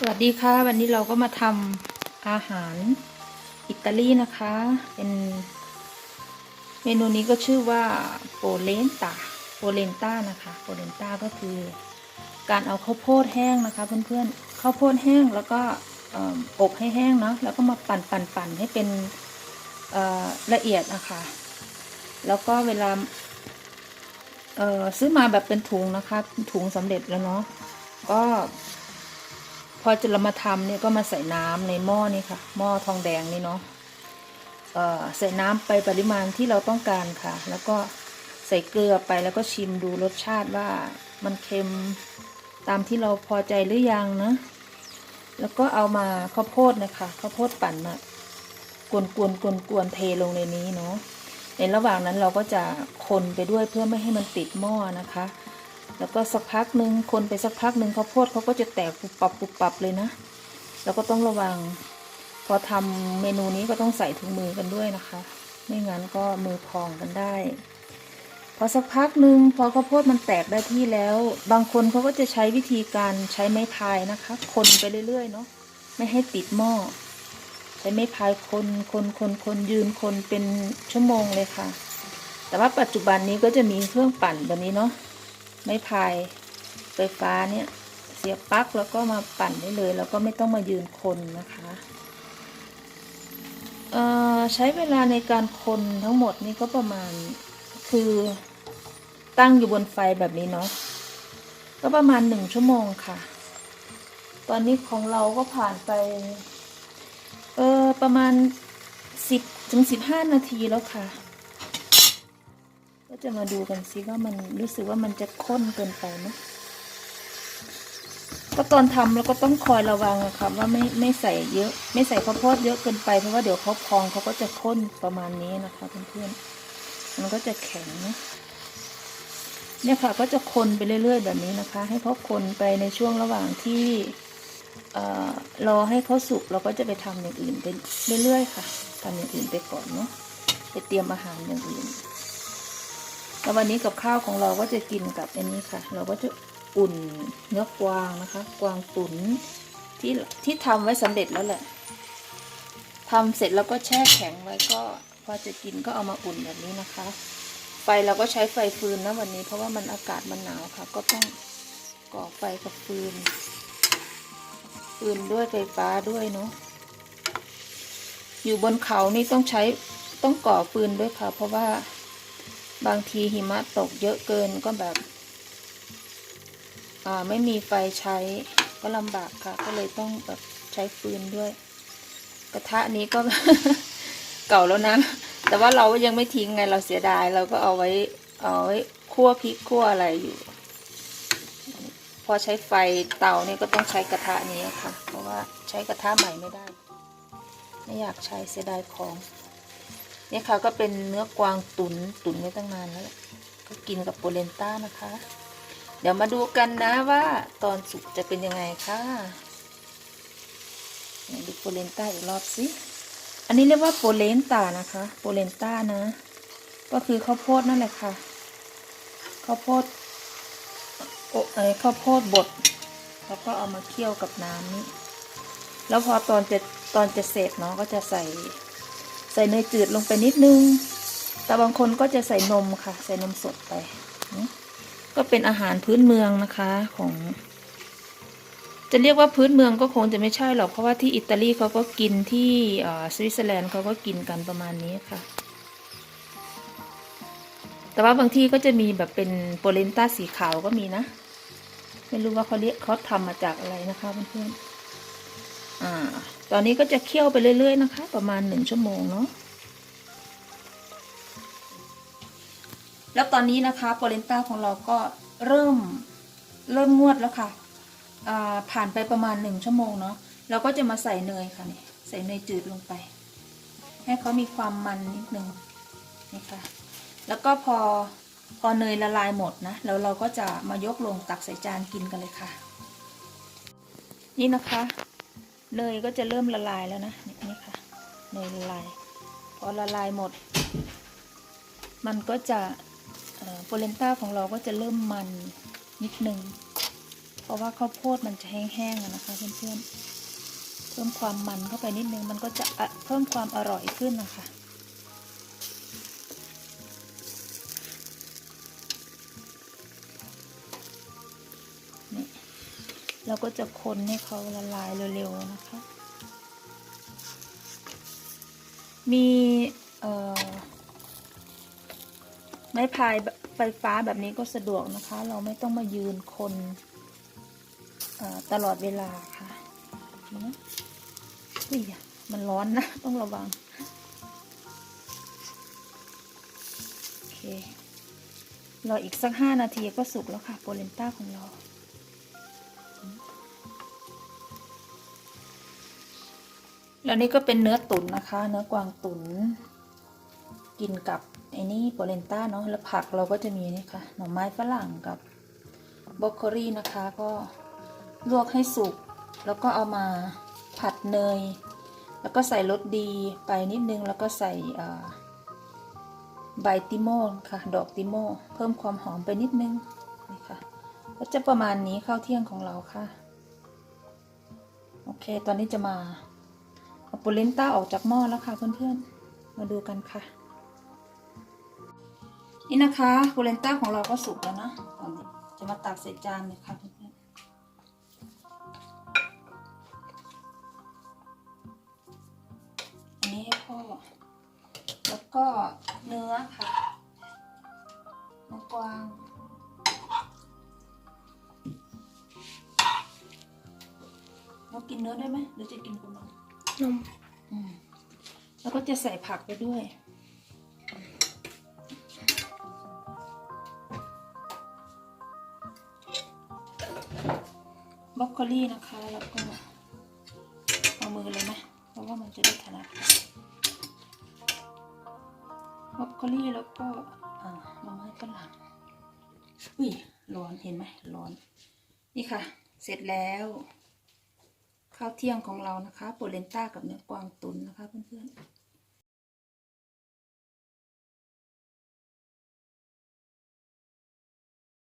สวัสดีค่ะ วันนี้เราก็มาทำอาหารอิตาลีนะคะ เป็นเมนูนี้ก็ชื่อว่าโปเลนตาโปเลนตานะคะโปเลนตาก็คือ การเอาข้าวโพดแห้งนะคะ เพื่อนๆข้าวโพดแห้งแล้วก็ออบให้แห้งเนาะแล้วก็มาปั่นปั่นปั่นให้เป็นละเอียดนะคะแล้วก็เวลาซื้อมาแบบเป็นถุงนะคะถุงสำเร็จแล้วเนาะก็ พอจะเรามาทำเนี่ยก็มาใส่น้ำในหม้อนี่ค่ะ หม้อทองแดงนี่เนาะเอ่อใส่น้ำไปปริมาณที่เราต้องการค่ะ แล้วก็ใส่เกลือไปแล้วก็ชิมดูรสชาติว่ามันเค็มตามที่เราพอใจหรือยังนะ แล้วก็เอามาข้าวโพดนะคะข้าวโพดปั่นมากวนกวนกวนกวนเทลงในนี้เนาะในระหว่างนั้นเราก็จะคนไปด้วยเพื่อไม่ให้มันติดหม้อนะคะ แล้วก็สักพักหนึ่งคนไปสักพักหนึ่งข้าวโพดเขาก็จะแตกปุบปับปุบปับเลยนะแล้วก็ต้องระวัง พอทำเมนูนี้ก็ต้องใส่ถุงมือกันด้วยนะคะ ไม่งั้นก็มือพองกันได้ พอสักพักหนึ่งพอข้าวโพดมันแตกได้ที่แล้ว บางคนเขาก็จะใช้วิธีการใช้ไม้พายนะคะ คนไปเรื่อยๆเนาะไม่ให้ติดหม้อใช้ไม้พายคนคนคนคนยืนคนเป็นชั่วโมงเลยค่ะ แต่ว่าปัจจุบันนี้ก็จะมีเครื่องปั่นแบบนี้เนาะ ไม้พายไฟฟ้าเนี่ยเสียบปลั๊กแล้วก็มาปั่นได้เลย แล้วก็ไม่ต้องมายืนคนนะคะเอ่อใช้เวลาในการคนทั้งหมดนี่ก็ประมาณคือตั้งอยู่บนไฟแบบนี้เนาะก็ประมาณหนึ่งชั่วโมงค่ะ ตอนนี้ของเราก็ผ่านไป เออประมาณสิบถึงสิบห้านาทีแล้วค่ะ ก็จะมาดูกันซิว่ามันรู้สึกว่ามันจะข้นเกินไปไหมก็ตอนทำเราก็ต้องคอยระวังอะค่ะว่าไม่ไม่ใส่เยอะ ไม่ใส่ข้าวโพดเยอะเกินไปเพราะว่าเดี๋ยวเขาพองเขาก็จะข้นประมาณนี้นะคะเพื่อนๆมันก็จะแข็งนะเนี่ยค่ะก็จะคนไปเรื่อยๆ แบบนี้นะคะ ให้เขาคนไปในช่วงระหว่างที่เอ่อรอให้เขาสุกเราก็จะไปทำอย่างอื่นไปเรื่อยๆ ค่ะทำอย่างอื่นไปก่อนเนาะไปเตรียมอาหารอย่างอื่น แล้ววันนี้กับข้าวของเราก็จะกินกับอันนี้ค่ะ เราก็จะอุ่นเนื้อกวางนะคะ กวางตุ๋นที่ที่ทำไว้สำเร็จแล้วแหละทำเสร็จแล้วก็แช่แข็งไว้ก็พอจะกินก็เอามาอุ่นแบบนี้นะคะ ไฟเราก็ใช้ไฟฟืนนะวันนี้ เพราะว่ามันอากาศมันหนาวค่ะ ก็ต้องก่อไฟกับฟืน ฟืนด้วยไฟฟ้าด้วยเนาะอยู่บนเขานี่ต้องใช้ต้องก่อฟืนด้วยค่ะ เพราะว่า บางทีหิมะตกเยอะเกินก็แบบอ่าไม่มีไฟใช้ก็ลำบากค่ะ ก็เลยต้องแบบใช้ฟืนด้วย กระทะนี้ก็เก่าแล้วนะ แต่ว่าเรายังไม่ทิ้งไงเราเสียดาย เราก็เอาไว้เอาไว้คั่วพริกคั่วอะไรอยู่ พอใช้ไฟเตาเนี่ยก็ต้องใช้กระทะนี้ค่ะ เพราะว่าใช้กระทะใหม่ไม่ได้ ไม่อยากใช้เสียดายของ นี่ค่ะก็เป็นเนื้อกวางตุนตุนไว้ตั้งนานแล้ว ก็กินกับโปเลนต้านะคะ เดี๋ยวมาดูกันนะว่าตอนสุกจะเป็นยังไงค่ะดูโปเลนต้าอีกรอบสิ อันนี้เรียกว่าโปเลนต้านะคะโปเลนต้านะ ก็คือข้าวโพดนั่นแหละค่ะ ข้าวโพดโอ้ไอข้าวโพดบด แล้วก็เอามาเคี่ยวกับน้ำนี่แล้วพอตอนจะตอนจะเสร็จเนาะก็จะใส่ ส่เนยจืดลงไปนิดนึง แต่บางคนก็จะใส่นมค่ะ ใส่นมสดไป ก็เป็นอาหารพื้นเมืองนะคะของ จะเรียกว่าพื้นเมืองก็คงจะไม่ใช่หรอก เพราะว่าที่อิตาลีเขาก็กินที่สวิตเซอร์แลนด์เขาก็กินกันประมาณนี้ค่ะ แต่ว่าบางที่ก็จะมีแบบเป็นโปเลนต้าสีขาวก็มีนะ ไม่รู้ว่าเขาเรียกเขาทำมาจากอะไรนะคะเพื่อนๆ อ่า ตอนนี้ก็จะเคี่ยวไปเรื่อย ๆ นะคะ ประมาณหนึ่งชั่วโมงเนาะแล้วตอนนี้นะคะโปเลนต้าของเราก็เริ่มเริ่มงวดแล้วค่ะอ่าผ่านไปประมาณหนึ่งชั่วโมงเนาะเราก็จะมาใส่เนยค่ะนี่ใส่เนยจืดลงไป ให้เขามีความมันนิดนึงนี่ค่ะแล้วก็พอพอเนยละลายหมดนะแล้วเราก็จะมายกลงตักใส่จานกินกันเลยค่ะ นี่นะคะ เนยก็จะเริ่มละลายแล้วนะนี่ค่ะเนยละลาย พอละลายหมด มันก็จะโปเลนต้าของเราก็จะเริ่มมันนิดนึง เพราะว่าข้าวโพดมันจะแห้งๆนะคะเพื่อนๆเพิ่มความมันเข้าไปนิดนึงมันก็จะเพิ่มความอร่อยขึ้นนะคะ เราก็จะคนให้เขาละลายเร็วๆนะคะ มีไม้พายไฟฟ้าแบบนี้ก็สะดวกนะคะ เราไม่ต้องมายืนคนตลอดเวลาค่ะนะอุ้ยมันร้อนนะ ต้องระวัง โอเค รออีกสักห้านาทีก็สุกแล้วค่ะ โปเลนต้าของเรา แล้วนี่ก็เป็นเนื้อตุ๋นนะคะ เนื้อกวางตุ๋นกินกับไอ้นี่โปเลนต้าเนาะแล้วผักเราก็จะมีนี่ค่ะหน่อไม้ฝรั่งกับบรอกโคลีนะคะก็ลวกให้สุก แล้วก็เอามาผัดเนย แล้วก็ใส่รสดีไปนิดนึงแล้วก็ใส่ใบติโมค่ะดอกติโม เพิ่มความหอมไปนิดนึงนี่ค่ะก็จะประมาณนี้ข้าวเที่ยงของเราค่ะ โอเค ตอนนี้จะมา เอาปูเลนต้าออกจากหม้อแล้วค่ะเพื่อนๆ มาดูกันค่ะ นี่นะคะปูเลนต้าของเราก็สุกแล้วนะตอนนี้จะมาตักใส่จานเลยค่ะเพื่อนๆอันนี้ให้พ่อ แล้วก็เนื้อค่ะเนื้อกวางเรากินเนื้อได้ไหมหรือจะกินกับนม นมแล้วก็จะใส่ผักไปด้วยบรอกโคลี่นะคะ แล้วก็เอามือเลยไหมเพราะว่ามันจะได้ถนัดบรอกโคลี่แล้วก็อ่าหน่อไม้ฝรั่งอุ้ยร้อนเห็นไหมร้อน นี่ค่ะ เสร็จแล้ว ข้าวเที่ยงของเรานะคะโปเลนต้ากับเนื้อกวางตุนนะคะเพื่อนๆ